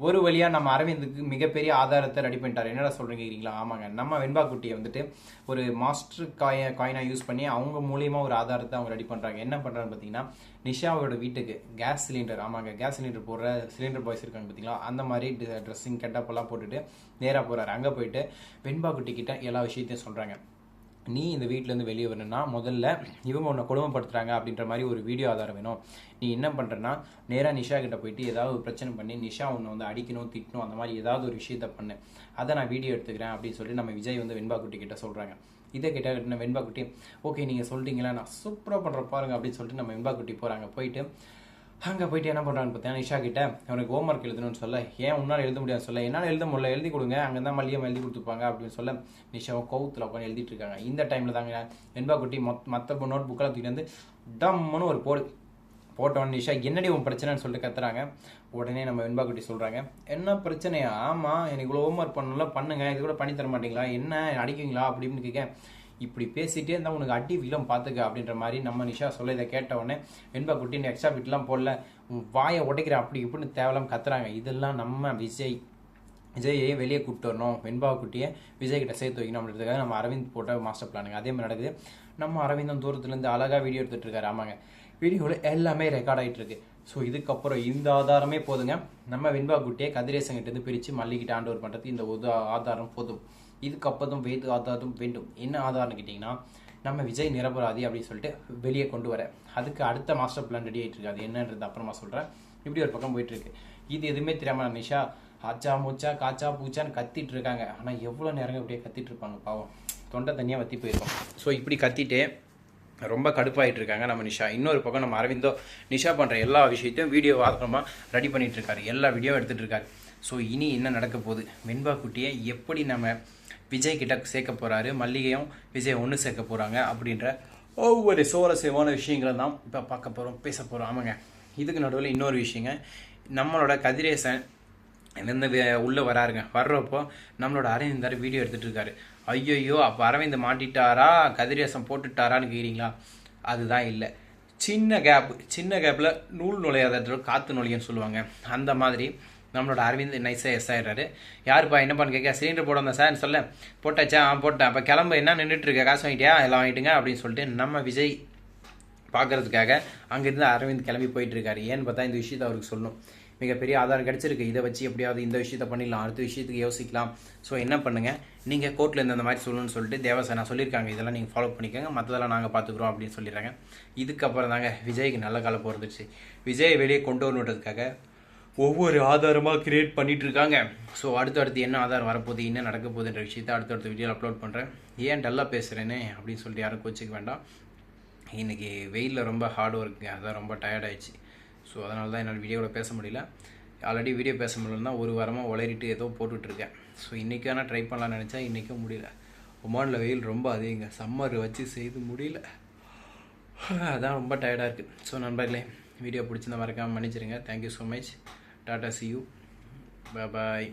ஒரு வழியாக நம்ம அரவிந்துக்கு மிகப்பெரிய ஆதாரத்தை ரெடி பண்ணிட்டார். என்னடா சொல்கிறீங்க கேக்குறீங்களா ஆமாங்க. நம்ம வெண்பா குட்டியை வந்துட்டு ஒரு மாஸ்டர் காய காயினாக யூஸ் பண்ணி அவங்க மூலியமாக ஒரு ஆதாரத்தை அவங்க ரெடி பண்ணுறாங்க என்ன பண்றாங்க பார்த்தீங்கன்னா நிஷாவோட வீட்டுக்கு கேஸ் சிலிண்டர் ஆமாங்க கேஸ் சிலிண்டர் போடுற சிலிண்டர் பாய்ஸ் இருக்காங்க பார்த்தீங்களா அந்த மாதிரி ட்ரெஸ்ஸிங் கெட்டப்பெல்லாம் போட்டுட்டு நேராக போகிறாரு அங்கே போயிட்டு வெண்பா குட்டி கிட்ட எல்லா விஷயத்தையும் சொல்கிறாங்க நீ இந்த வீட்டிலேருந்து வெளியே வரணும்னா முதல்ல இவங்க உன்னை கொடுமைப்படுத்துகிறாங்க அப்படின்ற மாதிரி ஒரு வீடியோ ஆதாரம் வேணும். நீ என்ன பண்ணுறேன்னா நேராக நிஷா கிட்டே போயிட்டு ஏதாவது ஒரு பிரச்சனை பண்ணி நிஷா உன்னை வந்து அடிக்கணும் திட்டணும் அந்த மாதிரி ஏதாவது ஒரு விஷயத்த பண்ணு. அதை நான் வீடியோ எடுத்துக்கிறேன் அப்படின்னு சொல்லி நம்ம விஜய் வந்து வெண்பா குட்டி கிட்ட சொல்கிறாங்க இதை கிட்ட கிட்ட வெண்பா குட்டி ஓகே நீங்கள் சொல்லிட்டீங்களா நான் சூப்பராக பண்ணுற பாருங்க அப்படின்னு சொல்லிட்டு நம்ம வெண்பா குட்டி போகிறாங்க போயிட்டு அங்கே போயிட்டு என்ன பண்ணுறான்னு பார்த்தீங்கன்னா நிஷா கிட்ட அவனுக்கு ஹோம்ஒர்க் எழுதணும்னு சொல்ல. ஏன் உன்னால் எழுத முடியாது? சொல்ல. என்னால் எழுத முடியல. எழுதி கொடுங்க. அங்கே தான் மல்லியம் எழுதி கொடுத்துப்பாங்க அப்படின்னு சொல்ல நிஷாவும் கோவத்தில் உட்காந்து எழுதிட்டு இருக்காங்க. இந்த டைமில் தாங்க வெண்பா குட்டி மொத் மற்ற நோட் புக்கெல்லாம் தூக்கிட்டு வந்து டம்முன்னு ஒரு போடு போட்டோன்னு நிஷா என்னடி உன் பிரச்சனைன்னு சொல்லிட்டு கத்துறாங்க? உடனே நம்ம வெண்பா குட்டி சொல்கிறாங்க என்ன பிரச்சனையா? ஆமாம் எனக்கு இவ்வளோ ஹோம்ஒர்க் பண்ணல பண்ணுங்க. இது கூட பண்ணி தர மாட்டீங்களா? என்ன? அடிக்குங்களா அப்படின்னு கேட்க இப்படி பேசிட்டே இருந்தால் உனக்கு அடி விலம் பார்த்துக்க அப்படின்ற மாதிரி நம்ம நிஷா சொல்ல இதை கேட்ட உடனே வெண்பா குட்டி எக்ஸ்ட்ரா பிட்லாம் போடல. வாயை உடைக்கிற அப்படி இப்படின்னு தேவலாம் கத்துறாங்க. இதெல்லாம் நம்ம விஜய் விஜயை வெளியே கூப்பிட்டு வரணும். வெண்பா குட்டியை விஜய் கிட்ட சேர்த்து வைக்கணும் அப்படின்றதுக்காக நம்ம அரவிந்த் போட்ட மாஸ்டர் பிளானுங்க அதே மாதிரி நடக்குது. நம்ம அரவிந்தம் தூரத்துலேருந்து அழகாக வீடியோ எடுத்துகிட்டு இருக்காரு. ஆமாங்க. வீடியோவில் எல்லாமே ரெக்கார்ட் ஆகிட்டு இருக்கு ஸோ இதுக்கப்புறம் இந்த ஆதாரமே போதுங்க. நம்ம வெண்பா குட்டியை கதிரேசங்கிட்டேருந்து பிரித்து மல்லிக்கிட்ட ஆண்டவர் பண்ணுறது இந்த ஒரு ஆதாரம் போதும். இதுக்கப்புறம் வேது ஆதாரம் வேண்டும். என்ன ஆதாரம்னு கேட்டிங்கன்னா நம்ம விஜய் நிரபராதி அப்படின்னு சொல்லிட்டு வெளியே கொண்டு வர. அதுக்கு அடுத்த மாஸ்டர் பிளான் ரெடி ஆகிட்டு இருக்காது என்னன்றது அப்புறமா சொல்கிறேன் இப்படி ஒரு பக்கம் போயிட்டு இருக்கு இது எதுவுமே தெரியாமல் நிஷா ஆச்சா மூச்சா காச்சா பூச்சான்னு கத்திட்டு இருக்காங்க. ஆனால் எவ்வளோ நேரம் இப்படியே கத்திட்டு இருப்பாங்க? பாவம். தொண்டை தனியாக வத்தி போயிருக்கோம். ஸோ இப்படி கத்திட்டு ரொம்ப கடுப்பாயிட்டு இருக்காங்க நம்ம நிஷா. இன்னொரு பக்கம் நம்ம அரவிந்தோ நிஷா பண்ணுற எல்லா விஷயத்தையும் வீடியோ ஆதாரமாக ரெடி பண்ணிட்டு இருக்காரு எல்லா வீடியோ எடுத்துகிட்டு இருக்காரு ஸோ இனி என்ன நடக்க போகுது? வெண்பா குட்டியை எப்படி நம்ம விஜய் கிட்ட சேர்க்க போகிறாரு மல்லிகையும் விஜய் ஒன்று சேர்க்க போகிறாங்க அப்படின்ற ஒவ்வொரு சுவாரஸ்யமான விஷயங்களை தான் இப்போ பார்க்க போகிறோம் பேச போகிறோம் ஆமாங்க. இதுக்கு நடுவில் இன்னொரு விஷயங்க. நம்மளோட கதிரேசன் இருந்து உள்ளே வராருங்க. வர்றப்போ நம்மளோட அரவிந்தார் வீடியோ எடுத்துகிட்டு இருக்காரு. ஐயோ அப்போ அரவிந்த் மாட்டிட்டாரா? கதிரேசம் போட்டுட்டாரான்னு கேட்குறீங்களா அதுதான் இல்லை. சின்ன கேப் சின்ன கேப்பில் நூல் நுழையாத காற்று நுழையன்னு சொல்லுவாங்க. அந்த மாதிரி நம்மளோட அரவிந்த் நைஸாக எஸ் ஆகிடுறாரு யாருப்பா என்னப்பான்னு கேட்க சிலிண்டர் போட வந்தேன் சார் சொல்ல போட்டாச்சா? ஆ போட்டேன். அப்போ கிளம்பு. என்ன நின்றுட்டுருக்க காசு வாங்கிட்டியா? எல்லாம் வாங்கிட்டுங்க அப்படின்னு சொல்லிட்டு நம்ம விஜய் பார்க்கறதுக்காக அங்கேருந்து அரவிந்த் கிளம்பி போயிட்டுருக்காரு ஏன்னு பார்த்தா இந்த விஷயத்தை அவருக்கு சொல்லணும். மிகப்பெரிய ஆதாரம் கிடைச்சிருக்கு. இதை வச்சு எப்படியாவது இந்த விஷயத்த பண்ணிடலாம் அடுத்த விஷயத்துக்கு யோசிக்கலாம். ஸோ என்ன பண்ணுங்க? நீங்கள் கோர்ட்டில் இருந்து அந்த மாதிரி சொல்லணும்னு சொல்லிட்டு தேவசேனா சொல்லியிருக்காங்க. இதெல்லாம் நீங்கள் ஃபாலோ பண்ணிக்கோங்க. மற்றதெல்லாம் நாங்கள் பார்த்துக்குறோம் அப்படின்னு சொல்லிடுறாங்க. இதுக்கப்புறம் தாங்க விஜய்க்கு நல்ல காலம் பிறந்துச்சு விஜயை வெளியே கொண்டு வரணுன்றதுக்காக ஒவ்வொரு ஆதாரமாக கிரியேட் பண்ணிட்டு இருக்காங்க. ஸோ அடுத்தடுத்து என்ன ஆதாரம் வரப்போகுது என்ன நடக்க போகுதுன்ற விஷயத்தை அடுத்தடுத்த வீடியோவில் அப்லோட் பண்ணுறேன் ஏன் டல்லாக பேசுகிறேன்னு அப்படின்னு சொல்லிட்டு யாரும் கோச்சிக்க வேண்டாம். இன்றைக்கி வெயிலில் ரொம்ப ஹார்ட் ஒர்க்குங்க அதான் ரொம்ப டயர்டாயிடுச்சு ஸோ அதனால தான் என்னால் வீடியோவில் பேச முடியல. ஆல்ரெடி வீடியோ பேச முடியலன்னா ஒரு வாரமாக உளறிட்டு ஏதோ போட்டுட்ருக்கேன். ஸோ இன்றைக்கி ஆனால் ட்ரை பண்ணலாம்னு நினச்சா இன்றைக்கும் முடியல. ஒமானில் வெயில் ரொம்ப அதிகங்க. சம்மர் வச்சு செய்து முடியல. அதான் ரொம்ப டயர்டாக இருக்குது ஸோ நண்பர்களே வீடியோ பிடிச்சிருந்தா மறக்காமல் மன்னிச்சிருங்க. Thank you so much tata see you bye